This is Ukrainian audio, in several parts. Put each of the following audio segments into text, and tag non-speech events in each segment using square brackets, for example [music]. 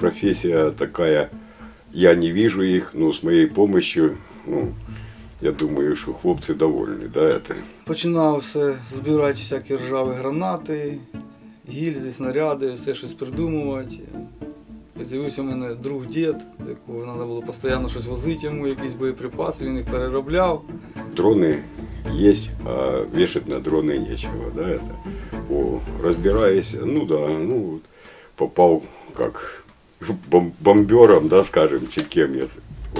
профессия такая, я не вижу их, но с моей помощью, ну, я думаю, що хлопці довольні, да, это. Починав все збирати всякі ржаві гранати, гільзи, снаряди, все щось придумувати. З'явився у мене друг дід, до якого треба було постійно щось возити йому, якісь боєприпаси, він їх переробляв. Дроны есть, а вешать на дроны нечего, да, это. О, разбираясь, ну да, ну, вот, попал как бом- бомбером, да, скажем, чи кем я. О,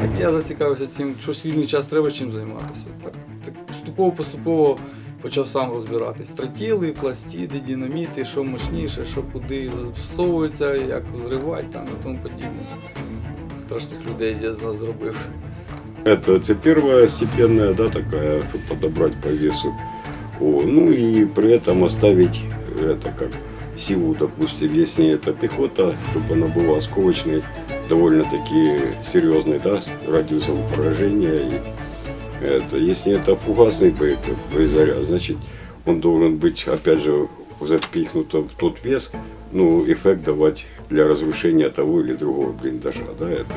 Так я зацікавився цим, щось вільний час треба чим займатися. Так, так поступово-поступово почав сам розбиратись. Тротіли, пластиди, динаміти, що мощніше, що куди всовується, як зривати там і тому подібне. Страшних людей дід з нас зробив. Это, это первая степенная, да, такая, чтобы подобрать по весу. Ну и при этом оставить это как силу, допустим, если это пехота, чтобы она была осколочной, довольно-таки серьезной, да, радиусом поражения. И это, если это фугасный боезаряд, значит, он должен быть, опять же, запихнут в тот вес, ну, эффект давать для разрушения того или другого блиндажа, да, это.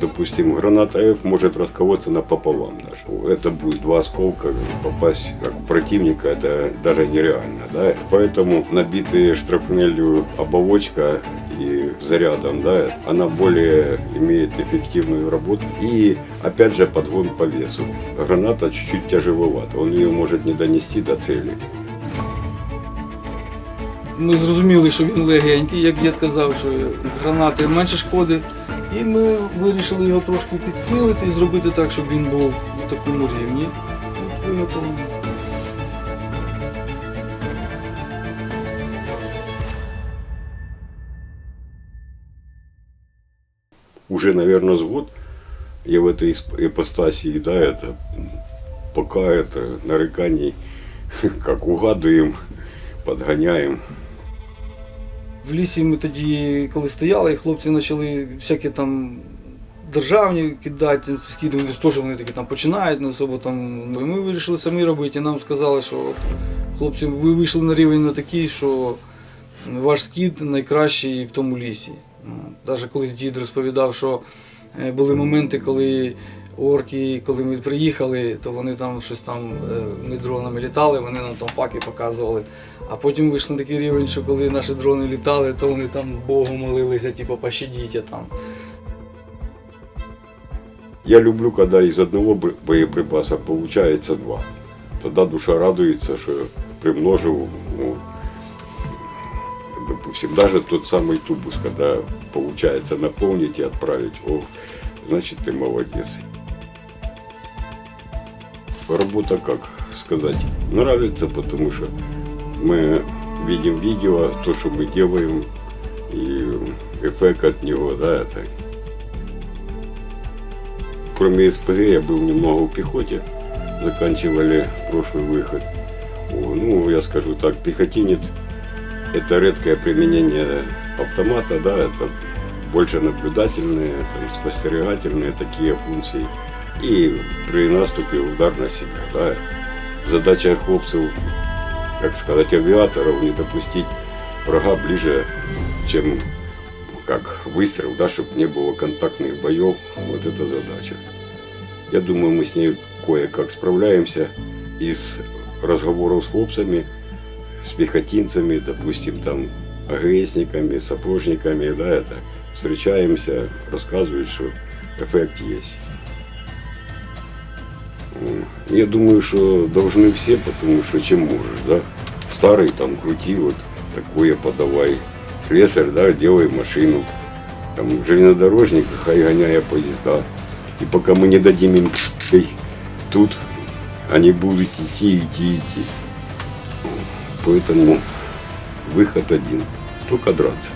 допустим, граната F может расколоться напополам даже. Это будет два осколка, попасть как у противника, это даже нереально. Да? Поэтому набитые штрапнелью оболочка и зарядом, да, она более имеет эффективную работу. И опять же подгон по весу. Граната чуть-чуть тяжеловата, он ее может не донести до цели. Ми зрозуміли, що він легенький, як дід казав, що гранати менше шкоди. І ми вирішили його трошки підсилити і зробити так, щоб він був на такому рівні. От виготовлено. уже, наверное, с год я в этой исп- ипостасии, да, это пока это нареканий, [laughs] как угадуем, подгоняем. В лісі ми тоді, коли стояли, і хлопці почали всякі там державні кидати, скиди, вони теж вони такі там починають, не особо там. Ну, Ми вирішили самі робити, і нам сказали, що хлопці, ви вийшли на рівень на такий, що ваш скид найкращий в тому лісі. Навіть колись дід розповідав, що е, були моменти, коли орки, коли ми приїхали, то вони там щось там, е, ми дронами літали, вони нам там факи показували. А потім вийшли на такий рівень, що коли наші дрони літали, то вони там Богу молилися, типу, пощадіть там. Я люблю, когда из одного бо- боеприпаса получается два. Тогда душа радуется, что примножил, ну, допустим, даже тот самый тубус, когда получается наполнить и отправить, о, значит ты молодец. Работа, как сказать, нравится, потому что мы видим видео, то, что мы делаем, и эффект от него, да, это Кроме СПГ я был немного в пехоте, заканчивали прошлый выход. Ну, я скажу так, пехотинец – это редкое применение автомата, да, это больше наблюдательные, там, спостерегательные такие функции. И при наступе удар на себя, да. Задача хлопцев, как сказать, авиаторов не допустить врага ближе, чем как выстрел, да, чтобы не было контактных боев. Вот это задача. Я думаю, мы с ней кое-как справляемся. Из разговоров с хлопцами, с пехотинцами, допустим, там, АГСниками, сапожниками, да, это, встречаемся, рассказывают, что эффект есть. Я думаю, что должны все, потому что чем можешь, да. Старый там крути, вот такое подавай. Слесарь, да, делай машину. Там железнодорожник, хай гоняя поезда. И пока мы не дадим им «эй, тут, они будут идти, идти, идти. Поэтому выход один. Только драться.